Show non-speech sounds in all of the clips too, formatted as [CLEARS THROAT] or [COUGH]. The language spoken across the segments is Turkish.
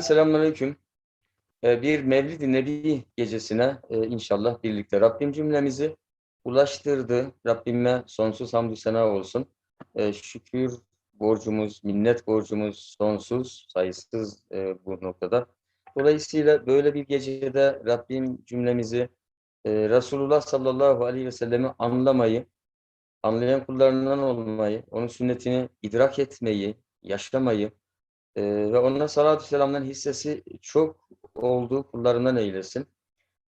Cümleten selamünaleyküm. Ee, Bir Mevlid-i Nebi gecesine e, inşallah birlikte Rabbim cümlemizi ulaştırdı. Rabbime sonsuz hamdü sena olsun. Ee, Şükür borcumuz, minnet borcumuz sonsuz, sayısız e, bu noktada. Dolayısıyla böyle bir gecede Rabbim cümlemizi e, Resulullah sallallahu aleyhi ve sellemi anlamayı, anlayan kullarından olmayı, onun sünnetini idrak etmeyi, yaşamayı, ee, ve ona salatü selamların hissesi çok olduğu kullarından eylesin.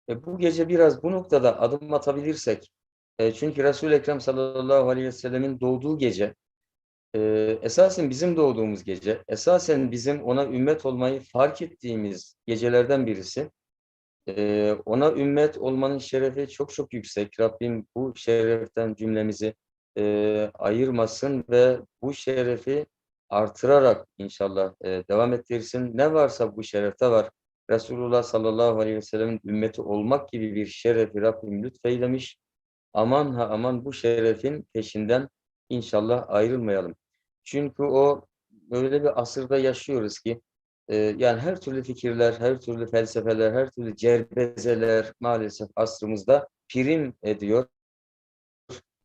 E, bu gece biraz bu noktada adım atabilirsek, e, çünkü Resul-i Ekrem sallallahu aleyhi ve sellemin doğduğu gece, e, esasen bizim doğduğumuz gece, esasen bizim ona ümmet olmayı fark ettiğimiz gecelerden birisi. E, ona ümmet olmanın şerefi çok çok yüksek. Rabbim bu şereften cümlemizi e, ayırmasın ve bu şerefi artırarak inşallah e, devam ettirsin. Ne varsa bu şerefte var. Resulullah sallallahu aleyhi ve sellemin ümmeti olmak gibi bir şerefi Rabbim lütfeylemiş. Aman ha aman bu şerefin peşinden inşallah ayrılmayalım. Çünkü o öyle bir asırda yaşıyoruz ki e, yani her türlü fikirler, her türlü felsefeler, her türlü cerbezeler maalesef asrımızda prim ediyor,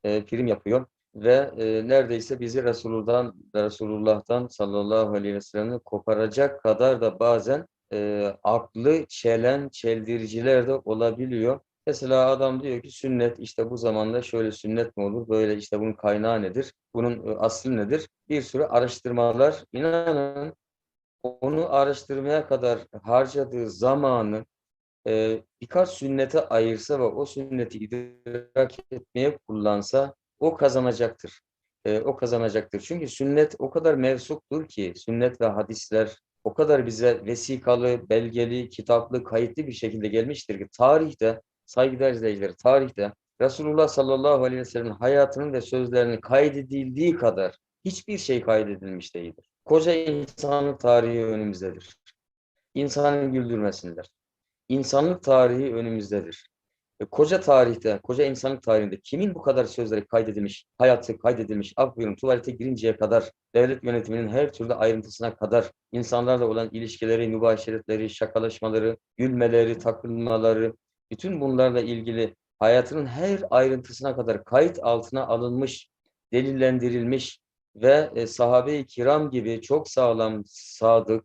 e, prim yapıyor ve e, neredeyse bizi Resulullah'tan, Resulullah'tan sallallahu aleyhi ve sellem'den koparacak kadar da bazen e, aklı çelen, çeldiriciler de olabiliyor. Mesela adam diyor ki sünnet işte bu zamanda şöyle sünnet mi olur, böyle işte bunun kaynağı nedir, bunun e, aslı nedir? Bir sürü araştırmalar, inanın onu araştırmaya kadar harcadığı zamanı e, birkaç sünnete ayırsa ve o sünneti idrak etmeye kullansa o kazanacaktır. E, o kazanacaktır. Çünkü sünnet o kadar mevsuktur ki, sünnet ve hadisler o kadar bize vesikalı, belgeli, kitaplı, kayıtlı bir şekilde gelmiştir ki tarihte, saygıdeğer izleyiciler, tarihte Resulullah sallallahu aleyhi ve sellem'in hayatının ve sözlerinin kaydedildiği kadar hiçbir şey kaydedilmiş değildir. Koca insanlık tarihi önümüzdedir. İnsanın güldürmesinler. İnsanlık tarihi önümüzdedir. E, koca tarihte, koca insanlık tarihinde kimin bu kadar sözleri kaydedilmiş, hayatı kaydedilmiş, af buyurun tuvalete girinceye kadar, devlet yönetiminin her türlü ayrıntısına kadar, insanlarla olan ilişkileri, mübaşiretleri, şakalaşmaları, gülmeleri, takılmaları, bütün bunlarla ilgili hayatının her ayrıntısına kadar kayıt altına alınmış, delillendirilmiş ve e, sahabe-i kiram gibi çok sağlam, sadık,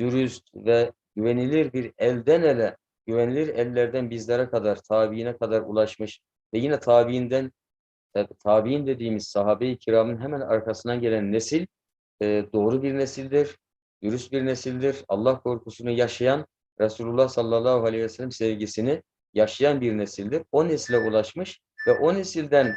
dürüst ve güvenilir bir elden ele güvenilir ellerden bizlere kadar, tabiine kadar ulaşmış ve yine tabiinden, tabiin dediğimiz sahabe-i kiramın hemen arkasından gelen nesil e, doğru bir nesildir, dürüst bir nesildir. Allah korkusunu yaşayan, Resulullah sallallahu aleyhi ve sellem sevgisini yaşayan bir nesildir. O nesile ulaşmış ve o nesilden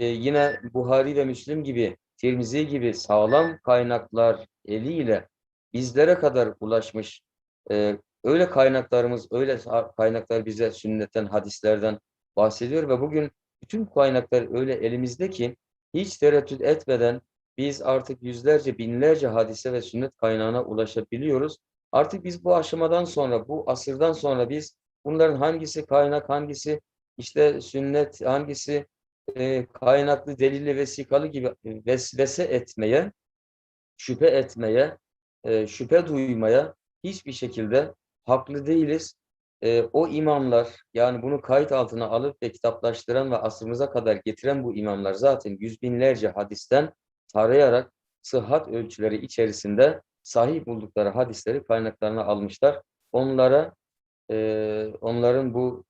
e, yine Buhari ve Müslim gibi, Tirmizi gibi sağlam kaynaklar eliyle bizlere kadar ulaşmış e, Öyle kaynaklarımız, öyle kaynaklar bize sünnetten, hadislerden bahsediyor ve bugün bütün kaynaklar öyle elimizde ki hiç tereddüt etmeden biz artık yüzlerce, binlerce hadise ve sünnet kaynağına ulaşabiliyoruz. Artık biz bu aşamadan sonra, bu asırdan sonra biz bunların hangisi kaynak, hangisi işte sünnet, hangisi e, kaynaklı, delilli, vesikalı gibi vesvese etmeye, şüphe etmeye, e, şüphe duymaya hiçbir şekilde haklı değiliz. E, o imamlar yani bunu kayıt altına alıp ve kitaplaştıran ve asrımıza kadar getiren bu imamlar zaten yüz binlerce hadisten tarayarak sıhhat ölçüleri içerisinde sahip buldukları hadisleri kaynaklarına almışlar. Onlara e, onların bu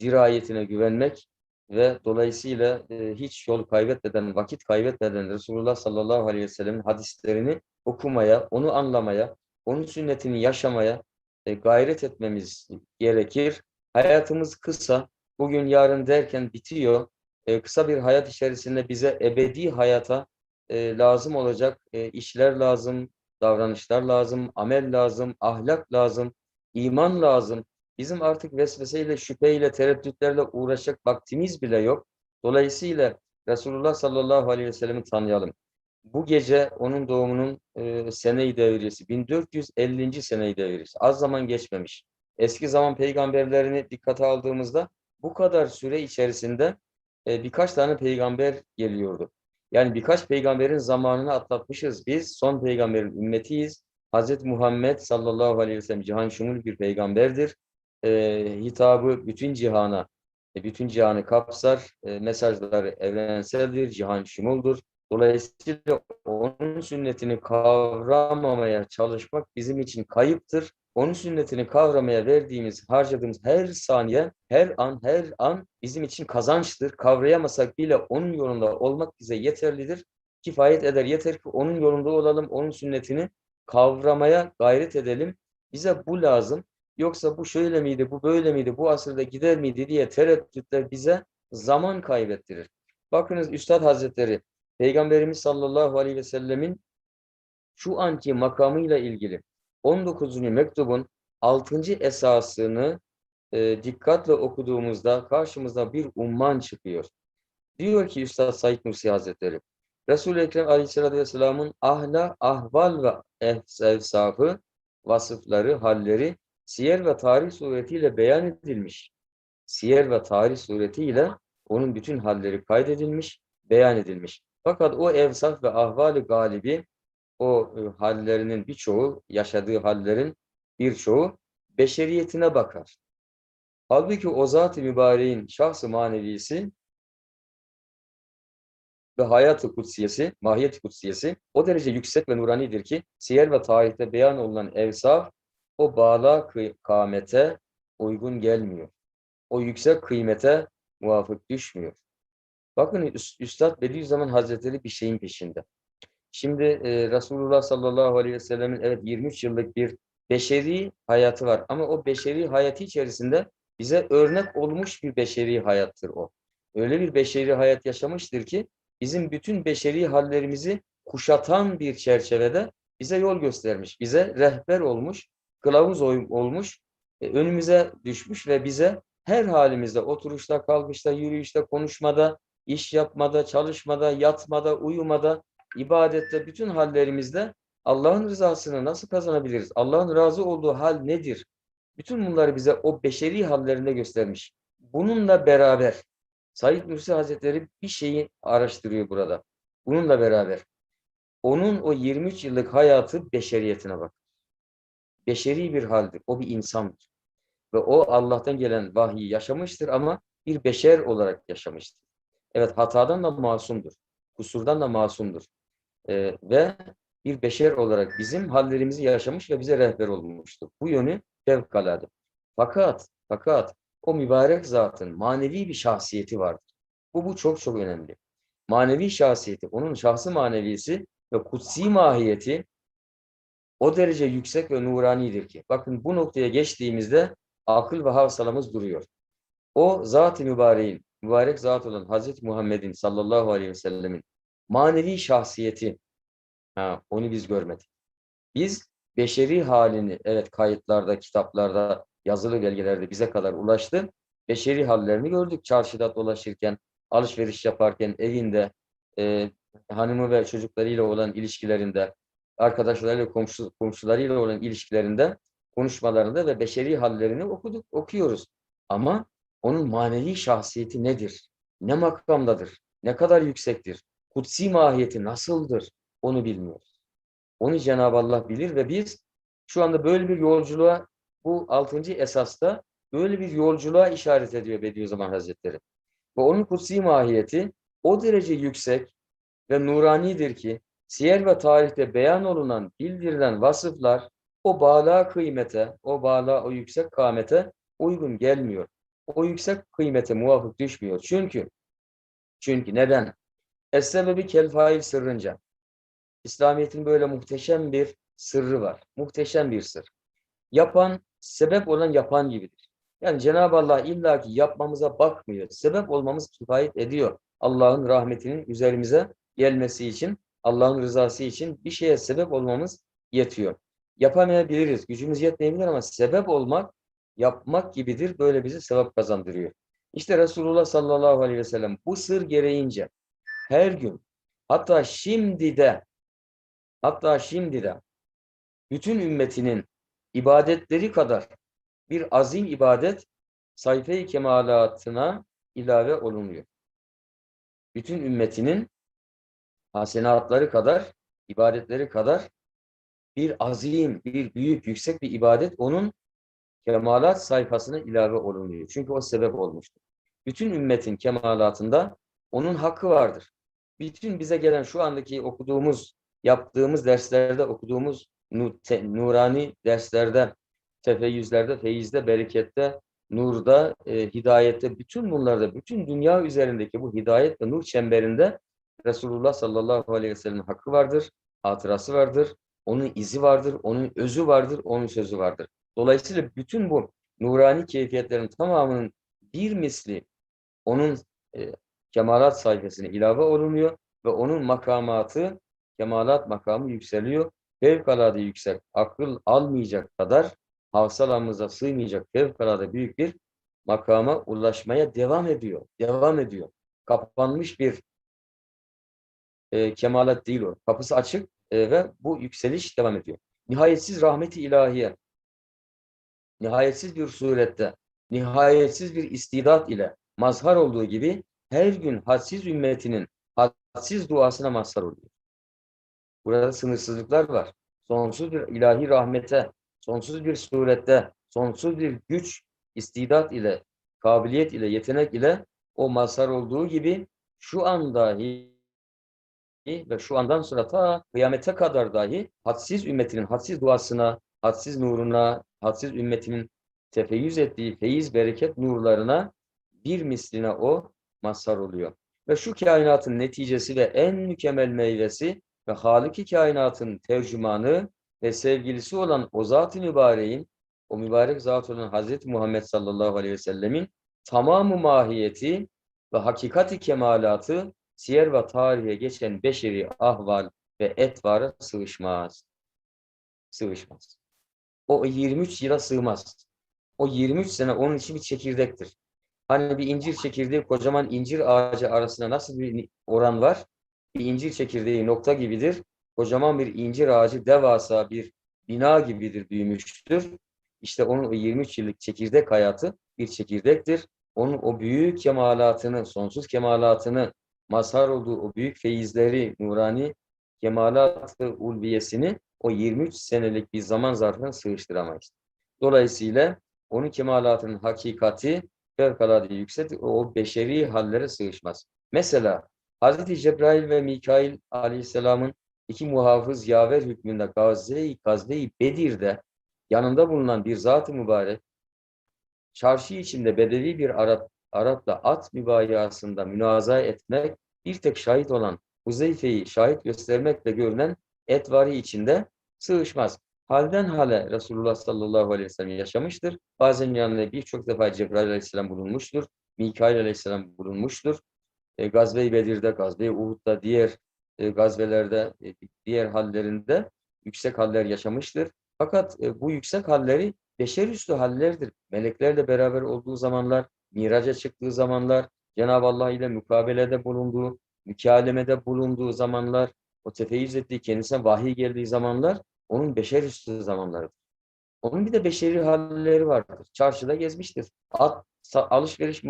dirayetine güvenmek ve dolayısıyla e, hiç yol kaybetmeden, vakit kaybetmeden Resulullah sallallahu aleyhi ve sellem'in hadislerini okumaya, onu anlamaya, onun sünnetini yaşamaya, e, gayret etmemiz gerekir. Hayatımız kısa, bugün yarın derken bitiyor. E, kısa bir hayat içerisinde bize ebedi hayata e, lazım olacak işler lazım, davranışlar lazım, amel lazım, ahlak lazım, iman lazım. Bizim artık vesveseyle, şüpheyle, tereddütlerle uğraşacak vaktimiz bile yok. Dolayısıyla Resulullah sallallahu aleyhi ve sellem'i tanıyalım bu gece onun doğumunun e, sene-i devriyesi, 1450. sene-i devriyesi. Az zaman geçmemiş. Eski zaman peygamberlerini dikkate aldığımızda bu kadar süre içerisinde e, birkaç tane peygamber geliyordu. Yani birkaç peygamberin zamanını atlatmışız. Biz son peygamberin ümmetiyiz. Hz. Muhammed sallallahu aleyhi ve sellem cihan şumul bir peygamberdir. Ee, hitabı bütün cihana, e, bütün cihanı kapsar. E, mesajları evrenseldir, cihan şumuldur. Dolayısıyla onun sünnetini kavramamaya çalışmak bizim için kayıptır. Onun sünnetini kavramaya verdiğimiz, harcadığımız her saniye, her an, her an bizim için kazançtır. Kavrayamasak bile onun yolunda olmak bize yeterlidir. Kifayet eder. Yeter ki onun yolunda olalım, onun sünnetini kavramaya gayret edelim. Bize bu lazım. Yoksa bu şöyle miydi, bu böyle miydi, bu asırda gider miydi diye tereddütler bize zaman kaybettirir. Bakınız Üstad Hazretleri, Peygamberimiz sallallahu aleyhi ve sellemin şu anki makamıyla ilgili 19. mektubun 6. esasını e, dikkatle okuduğumuzda karşımıza bir umman çıkıyor. Diyor ki Üstad Said Nursi Hazretleri, Resul-i Ekrem Aleyhisselatü Vesselam'ın ahla, ahval ve evsafı, vasıfları, halleri siyer ve tarih suretiyle beyan edilmiş. Siyer ve tarih suretiyle onun bütün halleri kaydedilmiş, beyan edilmiş. Fakat o evsaf ve ahvali galibi, o e, hallerinin birçoğu, yaşadığı hallerin birçoğu beşeriyetine bakar. Halbuki o zat-ı mübareğin şahsı manevisi ve hayat-ı kutsiyesi, mahiyet-i kutsiyesi o derece yüksek ve nuranidir ki siyer ve tarihte beyan olunan evsaf o bağla kâmete uygun gelmiyor. O yüksek kıymete muvafık düşmüyor. Bakın Üstad Bediüzzaman Hazretleri bir şeyin peşinde. Şimdi e, Resulullah sallallahu aleyhi ve sellemin evet 23 yıllık bir beşeri hayatı var. Ama o beşeri hayatı içerisinde bize örnek olmuş bir beşeri hayattır o. Öyle bir beşeri hayat yaşamıştır ki bizim bütün beşeri hallerimizi kuşatan bir çerçevede bize yol göstermiş, bize rehber olmuş, kılavuz olmuş, e, önümüze düşmüş ve bize her halimizde, oturuşta, kalkışta, yürüyüşte, konuşmada, iş yapmada, çalışmada, yatmada, uyumada, ibadette, bütün hallerimizde Allah'ın rızasını nasıl kazanabiliriz? Allah'ın razı olduğu hal nedir? Bütün bunları bize o beşeri hallerinde göstermiş. Bununla beraber Said Nursi Hazretleri bir şeyi araştırıyor burada. Bununla beraber onun o 23 yıllık hayatı beşeriyetine bak. Beşeri bir haldir. O bir insandır. Ve o Allah'tan gelen vahyi yaşamıştır ama bir beşer olarak yaşamıştır. Evet hatadan da masumdur. Kusurdan da masumdur. Ee, ve bir beşer olarak bizim hallerimizi yaşamış ve bize rehber olmuştur. Bu yönü fevkalade. Fakat, fakat o mübarek zatın manevi bir şahsiyeti vardır. Bu, bu çok çok önemli. Manevi şahsiyeti, onun şahsı manevisi ve kutsi mahiyeti o derece yüksek ve nuranidir ki. Bakın bu noktaya geçtiğimizde akıl ve havsalamız duruyor. O zat-ı mübareğin, mübarek zat olan Hazreti Muhammed'in sallallahu aleyhi ve sellemin manevi şahsiyeti, ha, onu biz görmedik. Biz beşeri halini, evet kayıtlarda, kitaplarda, yazılı belgelerde bize kadar ulaştı. Beşeri hallerini gördük çarşıda dolaşırken, alışveriş yaparken, evinde, e, hanımı ve çocuklarıyla olan ilişkilerinde, arkadaşlarıyla, komşu, komşularıyla olan ilişkilerinde, konuşmalarında ve beşeri hallerini okuduk, okuyoruz. Ama onun manevi şahsiyeti nedir? Ne makamdadır? Ne kadar yüksektir? Kutsi mahiyeti nasıldır? Onu bilmiyoruz. Onu Cenab-ı Allah bilir ve biz şu anda böyle bir yolculuğa bu altıncı esasta böyle bir yolculuğa işaret ediyor Bediüzzaman Hazretleri. Ve onun kutsi mahiyeti o derece yüksek ve nuranidir ki siyer ve tarihte beyan olunan, bildirilen vasıflar o bağla kıymete, o bağla, o yüksek kâmete uygun gelmiyor. O yüksek kıymete muvafık düşmüyor. Çünkü çünkü neden? Es-sebebi kel sırrınca. İslamiyet'in böyle muhteşem bir sırrı var. Muhteşem bir sır. Yapan, sebep olan yapan gibidir. Yani Cenab-ı Allah illaki yapmamıza bakmıyor. Sebep olmamız kifayet ediyor. Allah'ın rahmetinin üzerimize gelmesi için, Allah'ın rızası için bir şeye sebep olmamız yetiyor. Yapamayabiliriz, gücümüz yetmeyebilir ama sebep olmak, yapmak gibidir. Böyle bizi sevap kazandırıyor. İşte Resulullah sallallahu aleyhi ve sellem bu sır gereğince her gün hatta şimdi de hatta şimdi de bütün ümmetinin ibadetleri kadar bir azim ibadet sayfe-i kemalatına ilave olunuyor. Bütün ümmetinin hasenatları kadar, ibadetleri kadar bir azim, bir büyük, yüksek bir ibadet onun kemalat sayfasına ilave olunuyor. Çünkü o sebep olmuştur. Bütün ümmetin kemalatında onun hakkı vardır. Bütün bize gelen şu andaki okuduğumuz, yaptığımız derslerde okuduğumuz nurani derslerde, tefeyyüzlerde, feyizde, berekette, nurda, e, hidayette, bütün bunlarda, bütün dünya üzerindeki bu hidayet ve nur çemberinde Resulullah sallallahu aleyhi ve sellem'in hakkı vardır, hatırası vardır, onun izi vardır, onun özü vardır, onun sözü vardır. Dolayısıyla bütün bu nurani keyfiyetlerin tamamının bir misli onun e, kemalat sayfasına ilave olunuyor ve onun makamatı, kemalat makamı yükseliyor. Fevkalade yüksek, akıl almayacak kadar, hafsalamıza sığmayacak fevkalade büyük bir makama ulaşmaya devam ediyor. Devam ediyor. Kapanmış bir e, kemalat değil o. Kapısı açık e, ve bu yükseliş devam ediyor. Nihayetsiz rahmeti ilahiye, nihayetsiz bir surette, nihayetsiz bir istidat ile mazhar olduğu gibi her gün hadsiz ümmetinin hadsiz duasına mazhar oluyor. Burada sınırsızlıklar var. Sonsuz bir ilahi rahmete, sonsuz bir surette, sonsuz bir güç, istidat ile, kabiliyet ile, yetenek ile o mazhar olduğu gibi şu an dahi ve şu andan sonra ta kıyamete kadar dahi hadsiz ümmetinin hadsiz duasına, hadsiz nuruna, hadsiz ümmetinin tefeyyüz ettiği feyiz, bereket nurlarına bir misline o mazhar oluyor. Ve şu kainatın neticesi ve en mükemmel meyvesi ve Halik-i kainatın tercümanı ve sevgilisi olan o zat-ı mübareğin, o mübarek zat olan Hazreti Muhammed sallallahu aleyhi ve sellemin tamamı mahiyeti ve hakikati kemalatı siyer ve tarihe geçen beşeri ahval ve etvara sığışmaz. Sığışmaz. O 23 yıla sığmaz. O 23 sene onun için bir çekirdektir. Hani bir incir çekirdeği kocaman incir ağacı arasında nasıl bir oran var? Bir incir çekirdeği nokta gibidir. Kocaman bir incir ağacı devasa bir bina gibidir, büyümüştür. İşte onun o 23 yıllık çekirdek hayatı bir çekirdektir. Onun o büyük kemalatını, sonsuz kemalatını, mazhar olduğu o büyük feyizleri, nurani kemalat-ı ulviyesini o 23 senelik bir zaman zarfına sığıştıramayız. Dolayısıyla onun kemalatının hakikati fevkalade yüksek, o beşeri hallere sığışmaz. Mesela Hazreti Cebrail ve Mikail aleyhisselamın iki muhafız yaver hükmünde Gazze-i Gazve-i Bedir'de yanında bulunan bir zat-ı mübarek çarşı içinde bedevi bir Arap Arap'la at mübayasında münaza etmek bir tek şahit olan Huzeyfe'yi şahit göstermekle görünen etvari içinde sığışmaz. Halden hale Resulullah sallallahu aleyhi ve sellem yaşamıştır. Bazen yanında birçok defa Cebrail aleyhisselam bulunmuştur. Mikail aleyhisselam bulunmuştur. E, Gazve-i Bedir'de, Gazve-i Uhud'da, diğer e, gazvelerde, e, diğer hallerinde yüksek haller yaşamıştır. Fakat e, bu yüksek halleri beşerüstü hallerdir. Meleklerle beraber olduğu zamanlar, miraca çıktığı zamanlar, Cenab-ı Allah ile mukabelede bulunduğu, mükalemede bulunduğu zamanlar, o tefeyyüz ettiği, kendisine vahiy geldiği zamanlar onun beşerüstü zamanlarıdır. Onun bir de beşeri halleri vardır. Çarşıda gezmiştir. At, alışveriş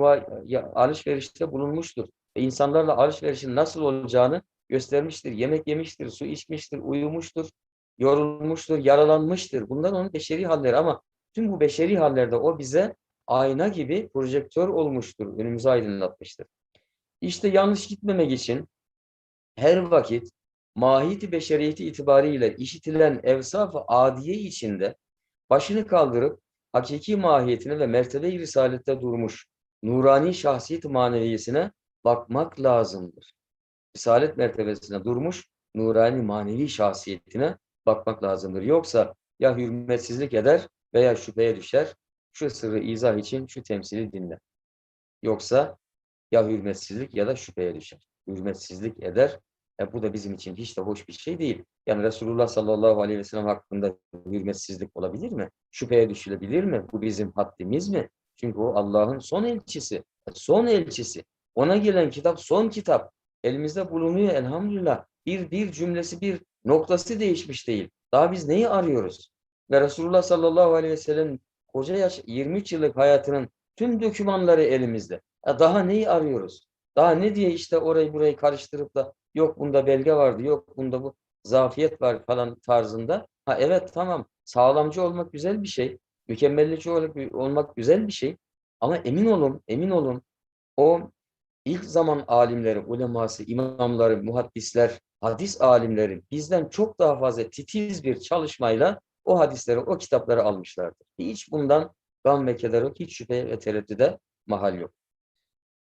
alışverişte bulunmuştur. Ve insanlarla alışverişin nasıl olacağını göstermiştir. Yemek yemiştir, su içmiştir, uyumuştur, yorulmuştur, yaralanmıştır. Bunlar onun beşeri halleri ama tüm bu beşeri hallerde o bize ayna gibi projektör olmuştur. Önümüzü aydınlatmıştır. İşte yanlış gitmemek için her vakit mahiyeti beşeriyeti itibariyle işitilen evsaf-ı adiye içinde başını kaldırıp hakiki mahiyetine ve mertebe-i risalette durmuş nurani şahsiyet maneviyesine bakmak lazımdır. Risalet mertebesine durmuş nurani manevi şahsiyetine bakmak lazımdır. Yoksa ya hürmetsizlik eder veya şüpheye düşer. Şu sırrı izah için şu temsili dinle. Yoksa ya hürmetsizlik ya da şüpheye düşer. Hürmetsizlik eder. E bu da bizim için hiç de hoş bir şey değil. Yani Resulullah sallallahu aleyhi ve sellem hakkında hürmetsizlik olabilir mi? Şüpheye düşülebilir mi? Bu bizim haddimiz mi? Çünkü o Allah'ın son elçisi. Son elçisi. Ona gelen kitap son kitap. Elimizde bulunuyor elhamdülillah. Bir, bir cümlesi bir noktası değişmiş değil. Daha biz neyi arıyoruz? Ve Resulullah sallallahu aleyhi ve sellem koca yaş 23 yıllık hayatının tüm dokümanları elimizde. Ya daha neyi arıyoruz? Daha ne diye işte orayı burayı karıştırıp da yok bunda belge vardı, yok bunda bu. zafiyet var falan tarzında. Ha evet tamam sağlamcı olmak güzel bir şey. Mükemmeliyetçi olmak, güzel bir şey. Ama emin olun, emin olun o ilk zaman alimleri, uleması, imamları, muhaddisler, hadis alimleri bizden çok daha fazla titiz bir çalışmayla o hadisleri, o kitapları almışlardır. Hiç bundan gam ve keder yok, hiç şüphe ve tereddüde mahal yok.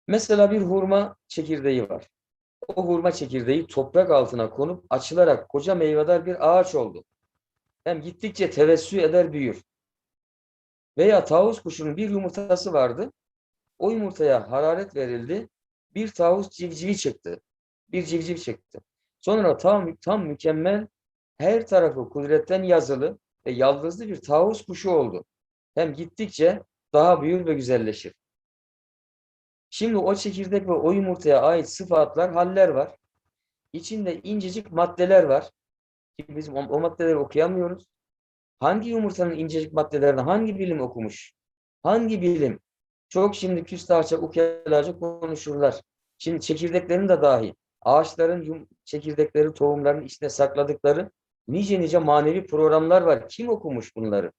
Mesela bir hurma çekirdeği var. O hurma çekirdeği toprak altına konup açılarak koca meyvedar bir ağaç oldu. Hem gittikçe tevessü eder büyür. Veya tavus kuşunun bir yumurtası vardı. O yumurtaya hararet verildi. Bir tavus civcivi çıktı. Bir civciv çıktı. Sonra tam, tam mükemmel her tarafı kudretten yazılı ve yaldızlı bir tavus kuşu oldu. Hem gittikçe daha büyür ve güzelleşir. Şimdi o çekirdek ve o yumurtaya ait sıfatlar, haller var. İçinde incecik maddeler var. Ki biz o, o maddeleri okuyamıyoruz. Hangi yumurtanın incecik maddelerini hangi bilim okumuş? Hangi bilim? Çok şimdi küstahça, ukalaca konuşurlar. Şimdi çekirdeklerin de dahi ağaçların çekirdekleri, tohumların içine sakladıkları nice nice manevi programlar var. Kim okumuş bunları?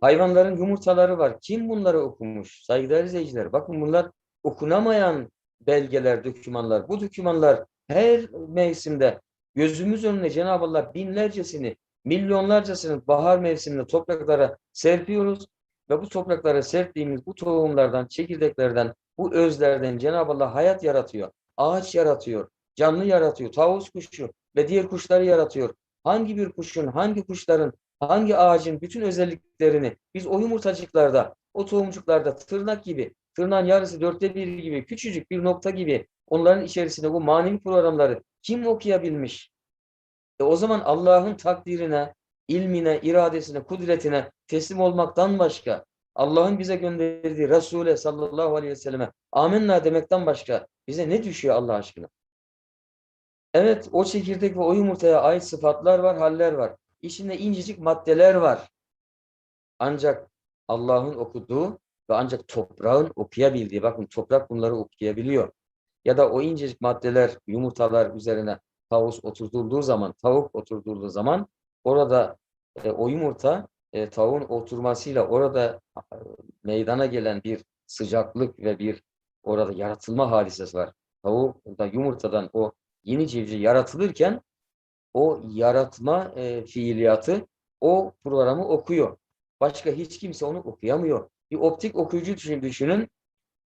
Hayvanların yumurtaları var. Kim bunları okumuş? Saygıdeğer izleyiciler. Bakın bunlar okunamayan belgeler, dokümanlar. Bu dokümanlar her mevsimde gözümüz önüne Cenab-ı Allah binlercesini, milyonlarcasını bahar mevsiminde topraklara serpiyoruz ve bu topraklara serptiğimiz bu tohumlardan, çekirdeklerden, bu özlerden Cenab-ı Allah hayat yaratıyor. Ağaç yaratıyor, canlı yaratıyor, tavus kuşu ve diğer kuşları yaratıyor. Hangi bir kuşun, hangi kuşların, hangi ağacın bütün özelliklerini biz o yumurtacıklarda, o tohumcuklarda tırnak gibi, tırnağın yarısı dörtte bir gibi, küçücük bir nokta gibi onların içerisinde bu manevi programları kim okuyabilmiş? E o zaman Allah'ın takdirine, ilmine, iradesine, kudretine teslim olmaktan başka, Allah'ın bize gönderdiği Resul'e sallallahu aleyhi ve selleme amenna demekten başka bize ne düşüyor Allah aşkına? Evet o çekirdek ve o yumurtaya ait sıfatlar var, haller var. İçinde incecik maddeler var. Ancak Allah'ın okuduğu ve ancak toprağın okuyabildiği, bakın toprak bunları okuyabiliyor. Ya da o incecik maddeler, yumurtalar üzerine tavus oturtulduğu zaman, tavuk oturtulduğu zaman orada e, o yumurta e, tavuğun oturmasıyla orada e, meydana gelen bir sıcaklık ve bir orada yaratılma hadisesi var. Tavuk da yumurtadan o yeni civciv yaratılırken o yaratma e, fiiliyatı o programı okuyor. Başka hiç kimse onu okuyamıyor. Bir optik okuyucu düşünün.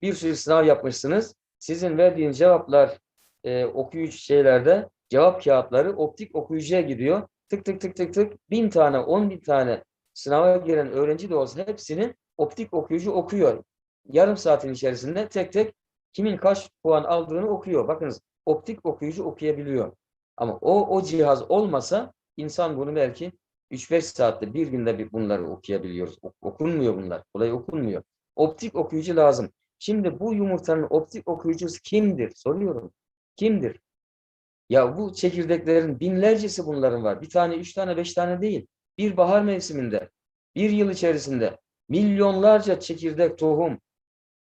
Bir sürü sınav yapmışsınız. Sizin verdiğiniz cevaplar e, okuyucu şeylerde cevap kağıtları optik okuyucuya gidiyor. Tık tık tık tık tık bin tane, on bin tane sınava giren öğrenci de olsa hepsini optik okuyucu okuyor. Yarım saatin içerisinde tek tek kimin kaç puan aldığını okuyor. Bakınız optik okuyucu okuyabiliyor. Ama o, o cihaz olmasa insan bunu belki 3-5 saatte bir günde bir bunları okuyabiliyoruz. Okunmuyor bunlar. Kolay okunmuyor. Optik okuyucu lazım. Şimdi bu yumurtanın optik okuyucusu kimdir? Soruyorum. Kimdir? Ya bu çekirdeklerin binlercesi bunların var. Bir tane, üç tane, beş tane değil. Bir bahar mevsiminde, bir yıl içerisinde milyonlarca çekirdek, tohum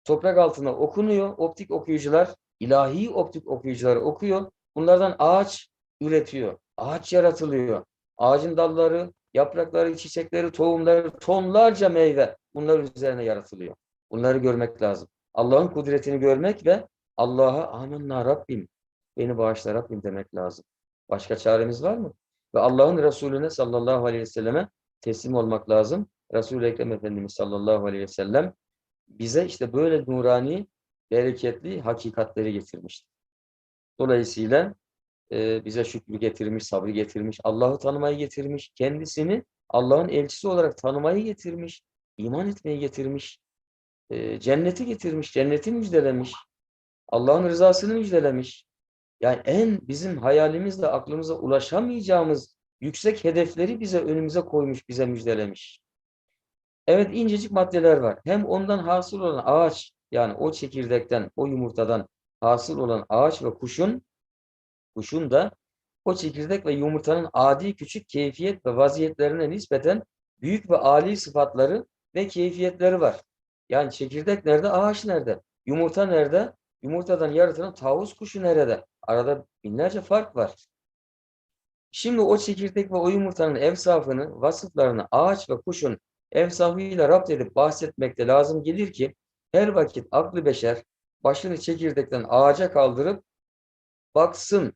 toprak altına okunuyor. Optik okuyucular, ilahi optik okuyucular okuyor. Bunlardan ağaç üretiyor. Ağaç yaratılıyor. Ağacın dalları, yaprakları, çiçekleri, tohumları, tonlarca meyve bunlar üzerine yaratılıyor. Bunları görmek lazım. Allah'ın kudretini görmek ve Allah'a amenna Rabbim beni bağışla Rabbim demek lazım. Başka çaremiz var mı? Ve Allah'ın Resulüne sallallahu aleyhi ve selleme teslim olmak lazım. Resul-i Ekrem Efendimiz sallallahu aleyhi ve sellem bize işte böyle nurani, bereketli hakikatleri getirmiştir. Dolayısıyla e, bize şükrü getirmiş, sabrı getirmiş, Allah'ı tanımayı getirmiş, kendisini Allah'ın elçisi olarak tanımayı getirmiş, iman etmeyi getirmiş, e, cenneti getirmiş, cenneti müjdelemiş, Allah'ın rızasını müjdelemiş. Yani en bizim hayalimizle aklımıza ulaşamayacağımız yüksek hedefleri bize önümüze koymuş, bize müjdelemiş. Evet incecik maddeler var. Hem ondan hasıl olan ağaç yani o çekirdekten, o yumurtadan hasıl olan ağaç ve kuşun kuşun da o çekirdek ve yumurtanın adi küçük keyfiyet ve vaziyetlerine nispeten büyük ve âli sıfatları ve keyfiyetleri var. Yani çekirdek nerede, ağaç nerede? Yumurta nerede? Yumurtadan yaratılan tavus kuşu nerede? Arada binlerce fark var. Şimdi o çekirdek ve o yumurtanın evsafını, vasıflarını ağaç ve kuşun evsafıyla rapt edip bahsetmekte lazım gelir ki her vakit aklı beşer başını çekirdekten ağaca kaldırıp baksın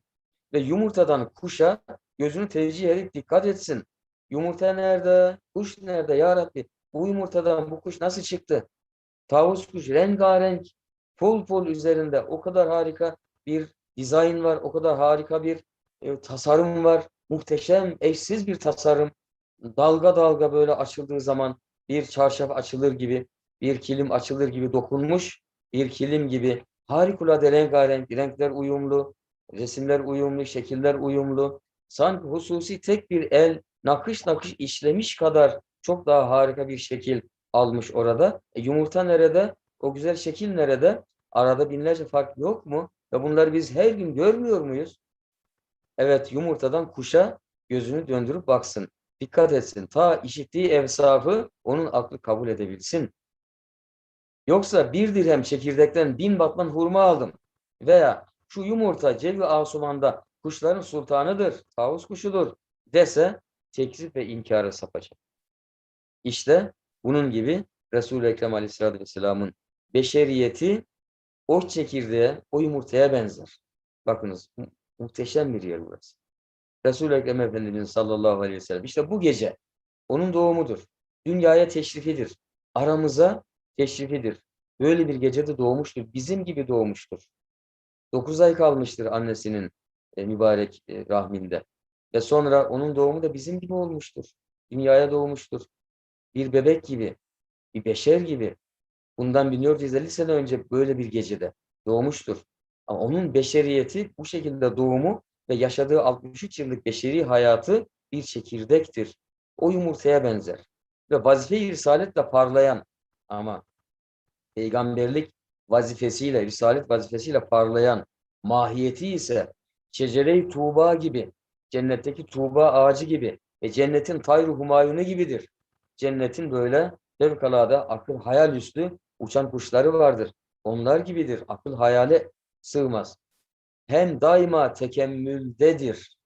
ve yumurtadan kuşa gözünü tevcih edip dikkat etsin. Yumurta nerede? Kuş nerede? Ya Rabbi bu yumurtadan bu kuş nasıl çıktı? Tavus kuş rengarenk, pul pul üzerinde o kadar harika bir dizayn var, o kadar harika bir e, tasarım var. Muhteşem, eşsiz bir tasarım. Dalga dalga böyle açıldığı zaman bir çarşaf açılır gibi, bir kilim açılır gibi dokunmuş, bir kilim gibi harikulade rengarenk, renkler uyumlu, resimler uyumlu, şekiller uyumlu. Sanki hususi tek bir el nakış nakış işlemiş kadar çok daha harika bir şekil almış orada. E, yumurta nerede? O güzel şekil nerede? Arada binlerce fark yok mu? Ve bunları biz her gün görmüyor muyuz? Evet yumurtadan kuşa gözünü döndürüp baksın. Dikkat etsin. Ta işittiği evsafı onun aklı kabul edebilsin. Yoksa bir dirhem çekirdekten bin batman hurma aldım. Veya şu yumurta cevi asumanda kuşların sultanıdır, tavus kuşudur dese tekzip ve inkara sapacak. İşte bunun gibi Resul-i Ekrem Aleyhisselatü Vesselam'ın beşeriyeti o çekirdeğe, o yumurtaya benzer. Bakınız mu- muhteşem bir yer burası. Resul-i Ekrem Efendimiz sallallahu aleyhi ve sellem. İşte bu gece onun doğumudur. Dünyaya teşrifidir. Aramıza teşrifidir. Böyle bir gecede doğmuştur. Bizim gibi doğmuştur. Dokuz ay kalmıştır annesinin e, mübarek e, rahminde. Ve sonra onun doğumu da bizim gibi olmuştur. Dünyaya doğmuştur. Bir bebek gibi, bir beşer gibi. Bundan 1450 sene önce böyle bir gecede doğmuştur. Ama onun beşeriyeti bu şekilde doğumu ve yaşadığı 63 yıllık beşeri hayatı bir çekirdektir. O yumurtaya benzer. Ve vazife-i parlayan ama peygamberlik vazifesiyle, risalet vazifesiyle parlayan mahiyeti ise şecere-i Tuğba gibi, cennetteki Tuğba ağacı gibi ve cennetin tayru humayunu gibidir. Cennetin böyle fevkalade akıl hayal üstü uçan kuşları vardır. Onlar gibidir. Akıl hayale sığmaz. Hem daima tekemmüldedir.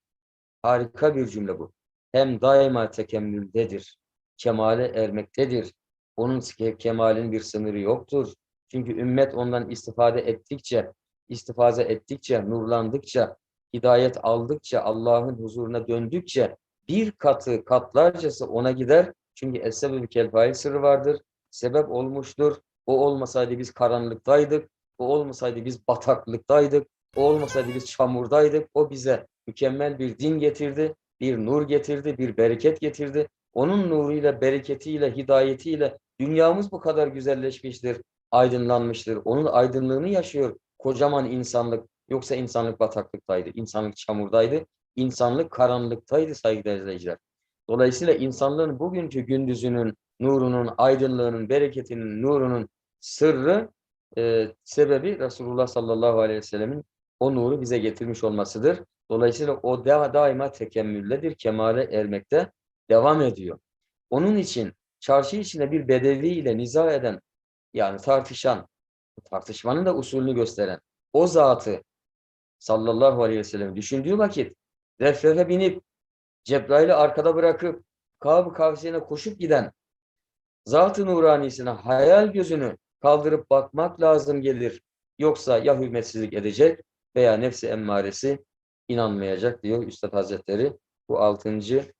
Harika bir cümle bu. Hem daima tekemmüldedir. Kemale ermektedir. Onun ke- kemalin bir sınırı yoktur. Çünkü ümmet ondan istifade ettikçe, istifaze ettikçe, nurlandıkça, hidayet aldıkça, Allah'ın huzuruna döndükçe bir katı katlarcası ona gider. Çünkü es-sebebü kel sırrı vardır. Sebep olmuştur. O olmasaydı biz karanlıktaydık. O olmasaydı biz bataklıktaydık. O olmasaydı biz çamurdaydık. O bize mükemmel bir din getirdi, bir nur getirdi, bir bereket getirdi. Onun nuruyla, bereketiyle, hidayetiyle dünyamız bu kadar güzelleşmiştir, aydınlanmıştır. Onun aydınlığını yaşıyor kocaman insanlık. Yoksa insanlık bataklıktaydı, insanlık çamurdaydı, insanlık karanlıktaydı saygıdeğer izleyiciler. Dolayısıyla insanlığın bugünkü gündüzünün, nurunun, aydınlığının, bereketinin, nurunun sırrı e, sebebi Resulullah sallallahu aleyhi ve sellemin o nuru bize getirmiş olmasıdır. Dolayısıyla o da, daima tekemmülledir, kemale ermekte devam ediyor. Onun için çarşı içinde bir bedevi ile niza eden, yani tartışan, tartışmanın da usulünü gösteren o zatı sallallahu aleyhi ve sellem düşündüğü vakit refrefe binip Cebrail'i arkada bırakıp Kâb-ı Kavseyn'e koşup giden zat-ı nuranisine hayal gözünü kaldırıp bakmak lazım gelir. Yoksa ya hürmetsizlik edecek veya nefsi emmaresi inanmayacak diyor Üstad Hazretleri. Bu altıncı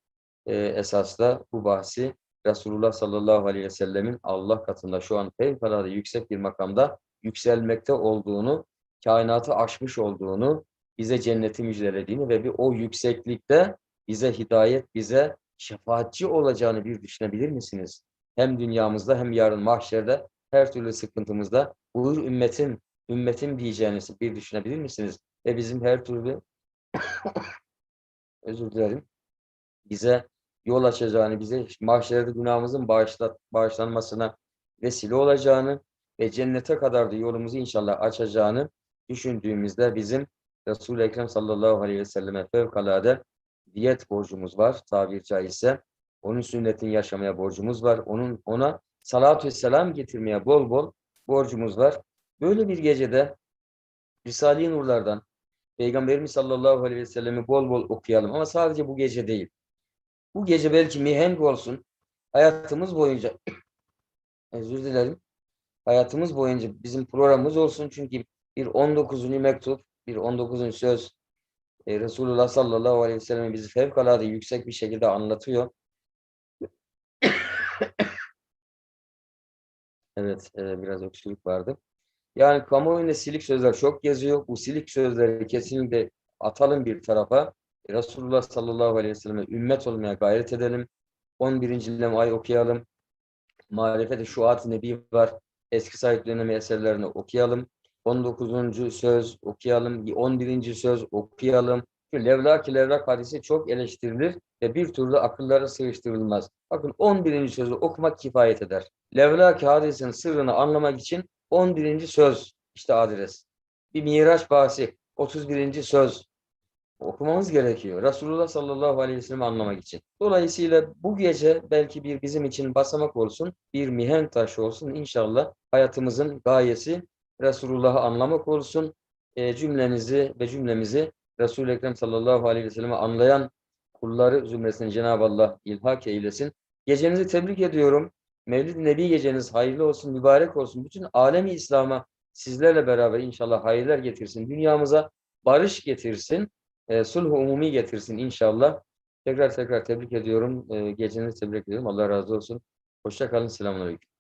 e, esasla bu bahsi Resulullah sallallahu aleyhi ve sellemin Allah katında şu an fevkalade yüksek bir makamda yükselmekte olduğunu, kainatı aşmış olduğunu, bize cenneti müjdelediğini ve bir o yükseklikte bize hidayet, bize şefaatçi olacağını bir düşünebilir misiniz? Hem dünyamızda hem yarın mahşerde her türlü sıkıntımızda buyur ümmetim, ümmetim diyeceğinizi bir düşünebilir misiniz? Ve bizim her türlü [COUGHS] özür dilerim bize yol açacağını, bize mahşerde günahımızın bağışla, bağışlanmasına vesile olacağını ve cennete kadar da yolumuzu inşallah açacağını düşündüğümüzde bizim Resul-i Ekrem sallallahu aleyhi ve selleme fevkalade diyet borcumuz var tabir caizse. Onun sünnetini yaşamaya borcumuz var. Onun ona salatü selam getirmeye bol bol borcumuz var. Böyle bir gecede Risale-i Nurlardan Peygamberimiz sallallahu aleyhi ve sellemi bol bol okuyalım. Ama sadece bu gece değil. Bu gece belki mihenk olsun. Hayatımız boyunca [CLEARS THROAT] özür dilerim. Hayatımız boyunca bizim programımız olsun. Çünkü bir 19. mektup, bir 19. söz e, Resulullah sallallahu aleyhi ve sellem bizi fevkalade yüksek bir şekilde anlatıyor. [CLEARS THROAT] Evet, e, biraz öksürük vardı. Yani kamuoyunda silik sözler çok geziyor. Bu silik sözleri kesinlikle atalım bir tarafa. Resulullah sallallahu aleyhi ve selleme ümmet olmaya gayret edelim. 11. lemayı okuyalım. Marifet-i Şuat-ı Nebi var. Eski sahip dönemi eserlerini okuyalım. 19. söz okuyalım. 11. söz okuyalım. Çünkü levlaki levlak hadisi çok eleştirilir ve bir türlü akıllara sığıştırılmaz. Bakın 11. sözü okumak kifayet eder. Levlaki hadisin sırrını anlamak için 11. söz işte adres. Bir Miraç bahsi 31. söz okumamız gerekiyor. Resulullah sallallahu aleyhi ve sellem'i anlamak için. Dolayısıyla bu gece belki bir bizim için basamak olsun, bir mihenk taşı olsun. İnşallah hayatımızın gayesi Resulullah'ı anlamak olsun. E, cümlenizi ve cümlemizi Resul-i Ekrem sallallahu aleyhi ve sellem'i anlayan kulları zümresine Cenab-ı Allah ilhak eylesin. Gecenizi tebrik ediyorum. Mevlid-i Nebi geceniz hayırlı olsun, mübarek olsun. Bütün alemi İslam'a sizlerle beraber inşallah hayırlar getirsin. Dünyamıza barış getirsin. E, sulh umumi getirsin inşallah. Tekrar tekrar tebrik ediyorum. E, gecenizi tebrik ediyorum. Allah razı olsun. Hoşça kalın. Selamünaleyküm.